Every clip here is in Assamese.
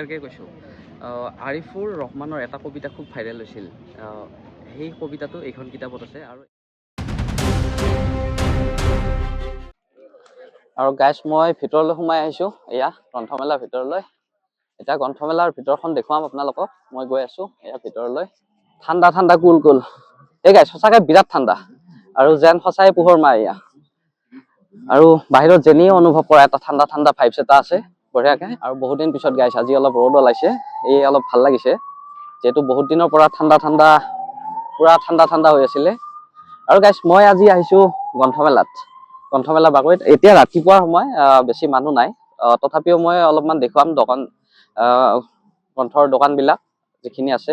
গাৰ্গে কৈছোঁ। আৰিফুৰ ৰহমানৰ এটা কবিতা খুব ভাইৰেল হৈছিল। সেই কবিতাটো এইখন কিতাপত আছে আৰু আৰু গাইছ মই ভিতৰলৈ সোমাই আহিছোঁ। এয়া গ্ৰন্থমেলাৰ ভিতৰলৈ। এতিয়া গ্ৰন্থমেলাৰ ভিতৰখন দেখুৱাম আপোনালোকক। মই গৈ আছোঁ এয়া ভিতৰলৈ। ঠাণ্ডা ঠাণ্ডা কুল কুল। এই গাইছ সঁচাকৈ বিৰাট ঠাণ্ডা। আৰু যেন সঁচাই পোহৰ মাহ এয়া। আৰু বাহিৰত যেনেই অনুভৱ কৰা এটা ঠাণ্ডা ঠাণ্ডা ভাইবছ এটা আছে। বঢ়িয়াকে আৰু বহুত দিন পিছত গাইছ আজি অলপ ৰ'দ ওলাইছে। এই অলপ ভাল লাগিছে। যিহেতু বহুত দিনৰ পৰা ঠাণ্ডা ঠাণ্ডা পুৰা ঠাণ্ডা ঠাণ্ডা হৈ আছিলে। আৰু গাইছ মই আজি আহিছোঁ গ্ৰন্থমেলাত। গ্ৰন্থমেলা বাকৰিত এতিয়া ৰাতিপুৱাৰ সময় বেছি মানুহ নাই। তথাপিও মই অলপমান দেখুৱাম দোকান গ্ৰন্থৰ দোকানবিলাক যিখিনি আছে।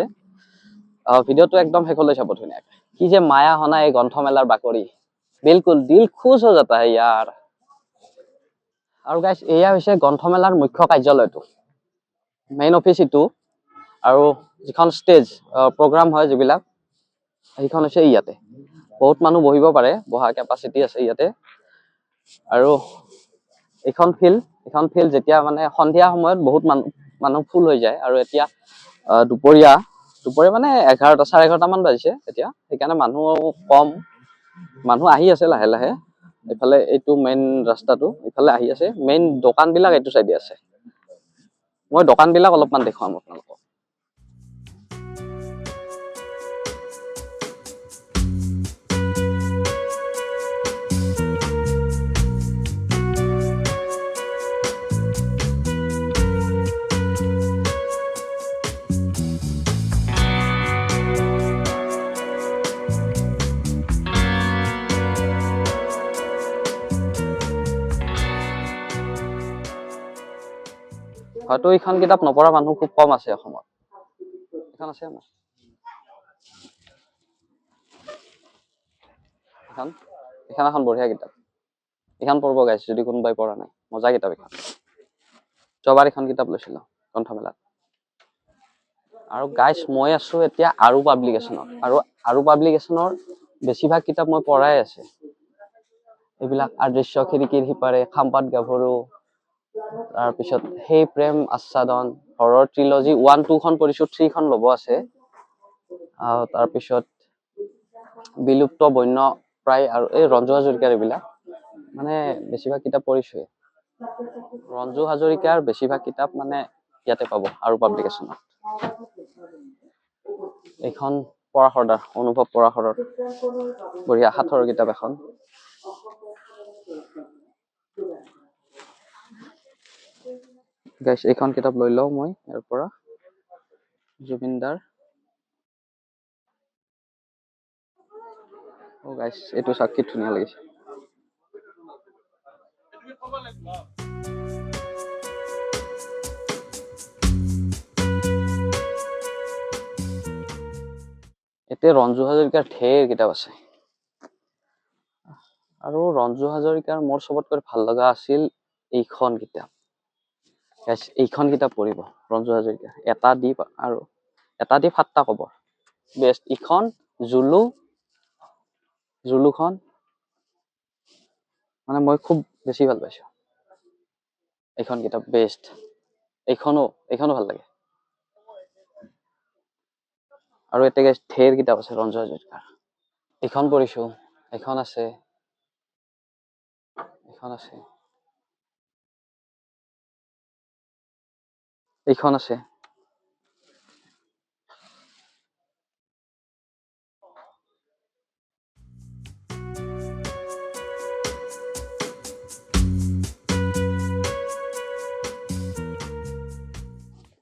ভিডিঅ'টো একদম শেষলৈ চাব ধুনীয়াকে। কি যে মায়া হনা এই গ্ৰন্থমেলাৰ বাকৰি। বিলকুল দিল খুচ হৈ যাতা হে ইয়াৰ। আৰু গাইছ এয়া হৈছে গ্ৰন্থমেলাৰ মুখ্য কাৰ্যালয়টো। মেইন অফিচ ইটো আৰু যিখন ষ্টেজ প্ৰগ্ৰাম হয় যিবিলাক সেইখন হৈছে ইয়াতে। বহুত মানুহ বহিব পাৰে বহা কেপাচিটি আছে ইয়াতে। আৰু এইখন ফিল্ড এইখন ফিল্ড যেতিয়া মানে সন্ধিয়া সময়ত বহুত মানুহ মানুহ ফুল হৈ যায় আৰু এতিয়া দুপৰীয়া দুপৰীয়া মানে এঘাৰটা চাৰে এঘাৰটামান বাজিছে এতিয়া। সেইকাৰণে মানুহ কম মানুহ আহি আছে লাহে লাহে। এইফালে এইটো মেইন ৰাস্তাটো এইফালে আহি আছে। মেইন দোকানবিলাক এইটো চাইডে আছে। মই দোকানবিলাক অলপমান দেখুৱাম আপোনালোকক। হয়তো এইখন কিতাপ নপঢ়া মানুহ খুব কম আছে অসমত। এইখন আছে এইখন এইখন এখন বঢ়িয়া কিতাপ। এইখন পঢ়িব গাইছে যদি কোনোবাই পঢ়া নাই মজা কিতাপ এইখন। যোৱাবাৰ এইখন কিতাপ লৈছিলোঁ গ্ৰন্থমেলাত। আৰু গাইছ মই আছো এতিয়া আৰু পাব্লিকেশ্যনত আৰু আৰু পাব্লিকেশ্যনৰ বেছিভাগ কিতাপ মই পঢ়াই আছে। এইবিলাক আদৃশ্য খিৰিকীৰ সিপাৰে খাম্পাত গাভৰু তাৰপিছত সেই প্ৰেম আচ্ছাদন হৰৰ ট্ৰিলজি ওৱান টুখন পঢ়িছো থ্ৰীখন ল'ব আছে। আহ, তাৰপিছত বিলুপ্ত বন্য প্ৰায় আৰু এই ৰঞ্জু হাজৰিকাৰ এইবিলাক মানে বেছিভাগ কিতাপ পঢ়িছোৱে ৰঞ্জু হাজৰিকাৰ বেছিভাগ কিতাপ মানে ইয়াতে পাব আৰু পাব্লিকেশ্যনত এইখন পৰাশৰদাৰ অনুভৱ পৰাশৰৰ বঢ়িয়া সাঁথৰ কিতাপ এখন। গাইছ এইখন কিতাপ লৈ লওঁ মই, ইয়াৰ পৰা। জুবিনদাৰ। অ গাইছ এইটো চাওক ধুনীয়া লাগিছে। এতিয়া ৰঞ্জু হাজৰিকাৰ ঢেৰ কিতাপ আছে। আৰু ৰঞ্জু হাজৰিকাৰ মোৰ চবতকৈ ভালো লগা আছিল এইখন কিতাপ। এইখন কিতাপ পঢ়িব ৰঞ্জু হাজৰিকা। এটা দ্বীপ আৰু এটা দ্বীপ সাতটা কবৰ। বেষ্ট ইখন জুলু জুলুখন মানে মই খুব বেছি ভাল পাইছো। এইখন কিতাপ বেষ্ট এইখনো এইখনো ভাল লাগে। আৰু এতিয়া ঢেৰ কিতাপ আছে ৰঞ্জু হাজৰিকাৰ। এইখন পঢ়িছো এইখন আছে এইখন আছে। এইখন আছে।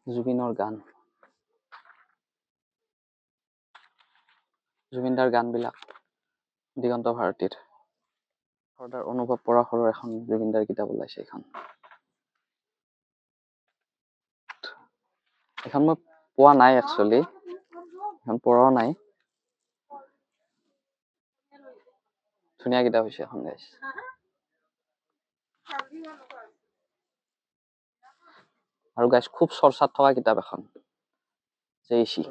জুবিনৰ গান। জুবিনদাৰ গানবিলাক দিগন্ত ভাৰতীৰ। সৰ্দাৰ অনুভৱ পৰাশৰৰ এখন জুবিনদাৰ কিতাপ ওলাইছে এইখন। এখন মই পোৱা নাই একচুৱেলি এখন পঢ়াও নাই। ধুনীয়া কিতাপ হৈছে এখন গাইছ আৰু গাইছ খুব চৰ্চাত থকা কিতাপ এখন জেইচি।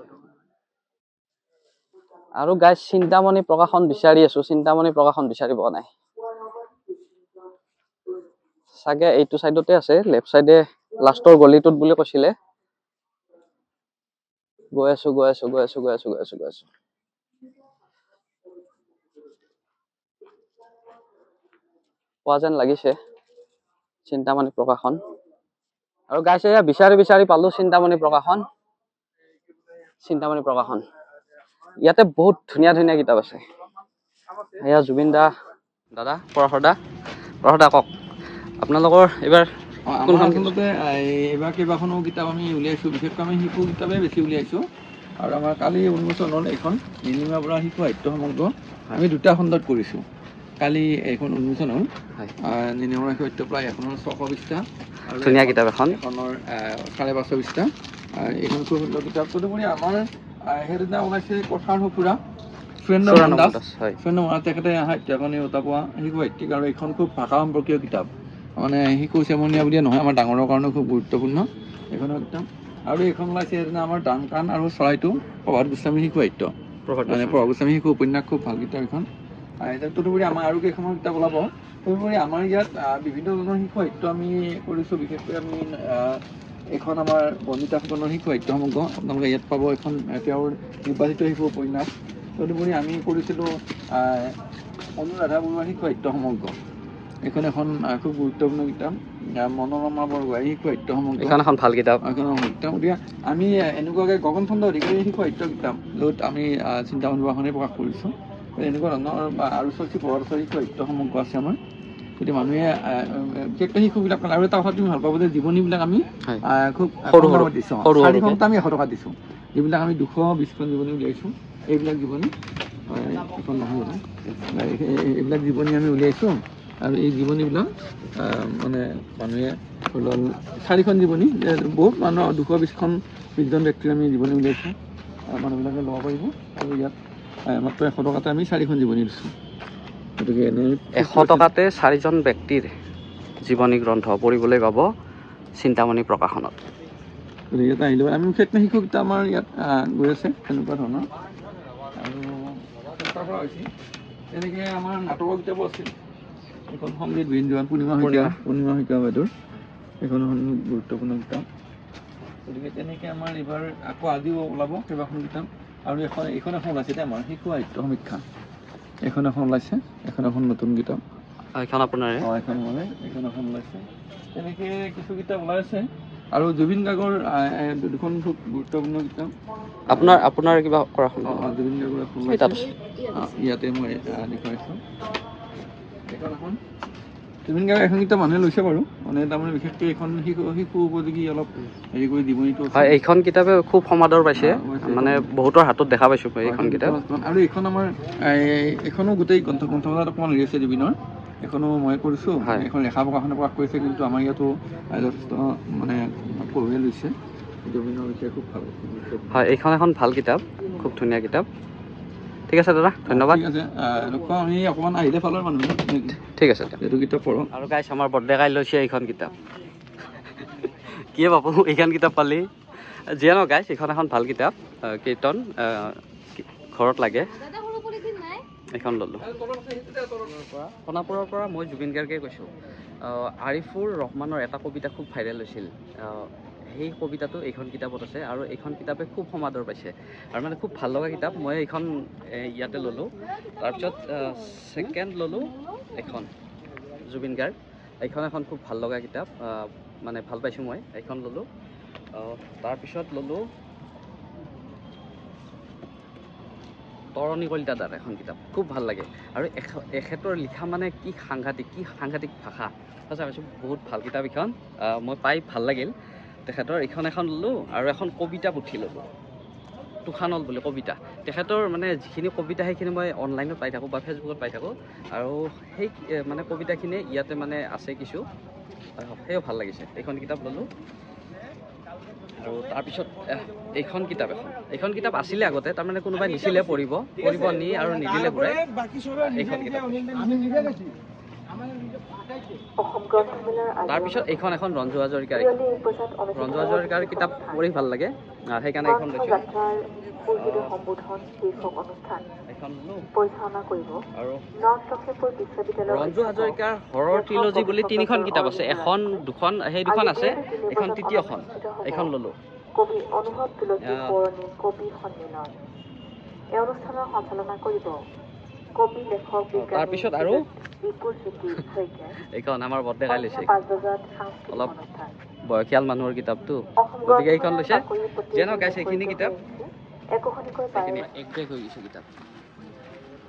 আৰু গাইছ চিন্তামণি প্ৰকাশন বিচাৰি আছো। চিন্তামণি প্ৰকাশন বিচাৰি পোৱা নাই। চাগে এইটো চাইডতে আছে লেফ্ট চাইডে লাষ্টৰ গলিটোত বুলি কৈছিলে। গৈ আছো গৈ আছো গৈ আছো গৈ আছো গৈ আছো গৈ আছো পোৱা যেন লাগিছে চিন্তামণি প্ৰকাশন। আৰু গাইছে এয়া বিচাৰি বিচাৰি পালো চিন্তামণি প্ৰকাশন। চিন্তামণি প্ৰকাশন। ইয়াতে বহুত ধুনীয়া ধুনীয়া কিতাপ আছে। এয়া জুবিন দা, দাদা পৰশৰ দা কওক। আপোনালোকৰ এইবাৰ আমাৰ আচলতে এইবাৰ কেইবাখনো কিতাপ আমি উলিয়াইছোঁ বিশেষকৈ আমি শিশু কিতাপেই বেছি উলিয়াইছোঁ। আৰু আমাৰ কালি উন্মোচন হ'ল এইখন নীলিমা বৰা শিশু সাহিত্য সমগ্ৰ আমি দুটা খণ্ডত কৰিছোঁ। কালি এইখন উন্মোচন হ'ল নীলিমা শিশু সাহিত্য প্ৰায় এখনৰ ছশ আৰু ধুনীয়া কিতাপ এখন। এখনৰ চাৰে পাঁচশো পৃষ্ঠা এইখন খুব সুন্দৰ কিতাপ। তদুপৰি আমাৰ সেইদিনা ওলাইছে কথাৰ সঁফুৰা সুৰেন্দ্ৰ মোহন দাস সুৰেন্দ্ৰ মোহন তেখেতে সাহিত্য এখনি উতা পোৱা শিশু সাহিত্যিক আৰু এইখন খুব ভাষা সম্পৰ্কীয় কিতাপ। মানে শিশু চেমনীয়া বুলিয়ে নহয় আমাৰ ডাঙৰৰ কাৰণেও খুব গুৰুত্বপূৰ্ণ। এইখনৰ কিতাপ আৰু এইখন ওলাইছে সেইদিনা আমাৰ ডান কাণ আৰু চৰাইটো প্ৰভাত গোস্বামী শিশু সাহিত্য মানে গোস্বামী। প্ৰভাত গোস্বামী শিশু উপন্যাস খুব ভালো কিতাপ এখন এতিয়া তদুপৰি আমাৰ আৰু কেইখনমান কিতাপ ওলাব। তদুপৰি আমাৰ ইয়াত বিভিন্ন ধৰণৰ শিশু সাহিত্য আমি কৰিছোঁ। বিশেষকৈ আমি আহ, এইখন আমাৰ বন্দিতা ফুকনৰ শিশু সাহিত্য সমগ্ৰ আপোনালোকে ইয়াত পাব এখন তেওঁৰ নিৰ্বাচিত শিশু উপন্যাস। তদুপৰি আমি কৰিছিলোঁ অনুৰাধা বৰুৱাৰ শিশু সাহিত্য সমগ্ৰ এইখন এখন খুব গুৰুত্বপূৰ্ণ কিতাপ। মনোৰমা বৰগোহাঁই শিশু সাহিত্য সমগ্ৰ এইখন এখন ভাল কিতাপ। এখন সাহিত্য গতিকে আমি এনেকুৱাকৈ গগন চন্দ্ৰ অধিকাৰী শিশু সাহিত্য কিতাপ য'ত আমি চিন্তা অনুবাসনে প্ৰকাশ কৰিছোঁ। এনেকুৱা ধৰণৰ আৰু চলচি প্ৰভাৱশালী শিশু সাহিত্য সমগ্ৰ আছে আমাৰ। গতিকে মানুহে বিশেষকৈ শিশুবিলাক আৰু এটা কথা তুমি ভাল পাব যে জীৱনীবিলাক আমি খুব সৰু সৰু, দিছোঁ। চাৰি। ঘণ্টা আমি এশ টকা দিছোঁ। যিবিলাক আমি দুশ বিছখন জীৱনী উলিয়াইছোঁ। এইবিলাক জীৱনী এইবিলাক জীৱনী আমি উলিয়াইছোঁ। আৰু এই জীৱনীবিলাক মানে মানুহে ধৰি লওক চাৰিখন জীৱনী বহুত মানুহ দুশ বিছখন বিছজন ব্যক্তিৰ আমি জীৱনী উলিয়াইছোঁ মানুহবিলাকে ল'ব পাৰিব। আৰু ইয়াত মাত্ৰ এশ টকাতে আমি চাৰিখন জীৱনী দিছোঁ গতিকে এনেই এশ টকাতে চাৰিজন ব্যক্তিৰ জীৱনী গ্ৰন্থ পঢ়িবলৈ পাব চিন্তামণি প্ৰকাশনত। গতিকে ইয়াত আহিলোঁ আমি বিশেষকৈ শিশু আমাৰ ইয়াত গৈ আছে তেনেকুৱা ধৰণৰ। আৰু চেষ্টা কৰা হৈছে। তেনেকৈ আমাৰ নাটকৰ কিতাপো আছিল। এখন সংগীত বীন জোৱান পূৰ্ণিমা শইকীয়া পূৰ্ণিমা। শইকীয়া বাইদেউৰ সেইখন এখন গুৰুত্বপূৰ্ণ কিতাপ। গতিকে তেনেকৈ আমাৰ এইবাৰ আকৌ আজিও ওলাব কেইবাখন কিতাপ। আৰু এখন এইখন এখন ওলাইছে দেই আমাৰ শিশু সাহিত্য সমীক্ষা। এইখন এখন ওলাইছে এখন এখন নতুন কিতাপ। এইখন আপোনাৰে। অঁ এখন মানে এইখন এখন ওলাইছে। তেনেকৈ কিছু কিতাপ ওলাইছে আৰু জুবিন গাৰ্গৰ দুখন খুব গুৰুত্বপূৰ্ণ কিতাপ। আপোনাৰ আপোনাৰ কিবা কৰা জুবিন গাৰ্গৰ এখন ইয়াতে মই দেখুৱাইছোঁ। এইখন জুবিন গাৰ্গৰ এখন কিতাপ মানুহে লৈছে বাৰু। মানে তাৰমানে বিশেষকৈ এইখন শিশু শিশু উপযোগী অলপ হেৰি কৰি জীৱনীটো। হয় এইখন কিতাপে খুব সমাদৰ পাইছে। মানে বহুতৰ হাতত দেখা পাইছো এইখন কিতাপ। আৰু এইখন আমাৰ এই- এইখনো গোটেই গ্ৰন্থ গ্ৰন্থমেলাত অকণমান আছে জুবিনৰ এইখনো মই কৰিছোঁ। হয়। এইখন লেখা প্ৰকাশনে প্ৰকাশ কৰিছে কিন্তু আমাৰ ইয়াতো যথেষ্ট মানে পঢ়ুৱে লৈছে। জুবিনৰ বিষয়ে খুব ভালো। হয় এইখন এখন ভালো কিতাপ খুব ধুনীয়া কিতাপ। ঠিক আছে দাদা ধন্যবাদ। ঠিক আছে এইটো কিতাপ পঢ়ক। আৰু গাইছ আমাৰ বৰ্ডে কাই লৈছে এইখন কিতাপ। কি বাবু এইখন কিতাপ পালি? যিয়ে নহওক গাইছ এইখন এখন ভাল কিতাপ। কীৰ্তন ঘৰত লাগে। এইখন ল'লোঁ। সোণাপুৰৰ পৰা মই জুবিন গাৰ্গে কৈছোঁ। আৰিফুৰ ৰহমানৰ এটা কবিতা খুব ভাইৰেল হৈছিল। সেই কবিতাটো এইখন কিতাপত আছে আৰু এইখন কিতাপে খুব সমাদৰ পাইছে। আৰু মানে খুব ভাল লগা কিতাপ মই এইখন ইয়াতে ল'লোঁ। তাৰপিছত ছেকেণ্ড ল'লোঁ এখন জুবিন গাৰ্গ। এইখন এখন খুব ভাল লগা কিতাপ মানে ভাল পাইছোঁ মই এইখন ল'লোঁ। তাৰপিছত ল'লোঁ তৰণী কলিতাদাৰ এখন কিতাপ খুব ভাল লাগে। আৰু এখ- এখেতৰ লিখা মানে কি সাংঘাতিক কি সাংঘাতিক ভাষা। সঁচা কৈছোঁ বহুত ভাল কিতাপ এইখন মই পাই ভাল লাগিল। তেখেতৰ এইখন এখন ল'লোঁ আৰু এখন কবিতা পুথি ল'লোঁ। তুফানল বুলি কবিতা। তেখেতৰ মানে যিখিনি কবিতা সেইখিনি মই অনলাইনত পাই থাকোঁ বা ফেচবুকত পাই থাকোঁ। আৰু সেই মানে কবিতাখিনি ইয়াতে মানে আছে কিছু। সেয়াও ভাল লাগিছে। এইখন কিতাপ ল'লোঁ। আৰু তাৰপিছত এইখন কিতাপ এখন। এইখন কিতাপ আছিলে আগতে তাৰমানে কোনোবাই নিছিলে পঢ়িব। পঢ়িব নি আৰু নিদিলে ঘূৰাই। এইখন কিতাপ। তাৰপিছত এইখন এখন ৰঞ্জু হাজৰিকাৰ ৰঞ্জু হাজৰিকাৰ কিতাপ পঢ়ি ভাল লাগে। সেইকাৰণে এইখন লৈছোঁ। ৰঞ্জু হাজৰিকাৰ হৰৰ ট্ৰিলজি বুলি তিনিখন কিতাপ আছে। এখন দুখন সেই দুখন আছে। এখন তৃতীয়খন। এইখন ল'লোঁ। কবি অনুভৱ তুলসী। সোঁৱৰণী কবি সন্মিলন। এই অনুষ্ঠানৰ সঞ্চালনা কৰিব কবি লেখক বিজ্ঞানী তাৰপিছত আৰু? এইখন আমাৰ বৰ্ডে কাই লৈছে অলপ বয়সীয়াল মানুহৰ কিতাপটো। গতিকে এইখন লৈছে। নহওক গাইছে এইখিনি কিতাপ। পায় এক ব্ৰেক হৈ গৈছে কিতাপ।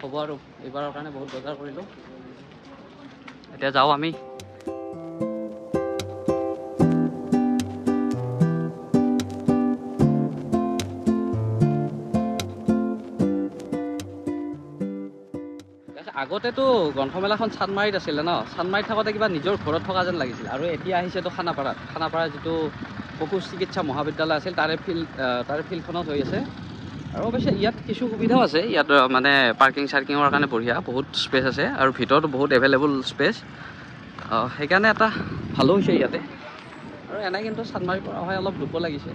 হ'ব আৰু এইবাৰৰ কাৰণে বহুত বজাৰ কৰিলোঁ। এতিয়া যাওঁ আমি। আগতেতো গ্ৰন্থমেলাখন চান্দমাৰীত আছিলে ন? চান্দমাৰীত থাকোঁতে কিবা নিজৰ ঘৰত থকা যেন লাগিছিল। আৰু এতিয়া আহিছেতো খানাপাৰাত। খানাপাৰাৰ যিটো পশু চিকিৎসা মহাবিদ্যালয় আছিল তাৰে ফিল্ড তাৰে ফিল্ডখনত হৈ আছে। আৰু অৱশ্যে ইয়াত কিছু সুবিধাও আছে। ইয়াত মানে পাৰ্কিং চাৰ্কিঙৰ কাৰণে বঢ়িয়া বহুত স্পেচ আছে। আৰু ভিতৰতো বহুত এভেইলেবল স্পেচ। সেইকাৰণে এটা ভালো হৈছে ইয়াতে। আৰু এনে কিন্তু চান্দমাৰীৰ পৰা অহাই অলপ দুখ লাগিছে।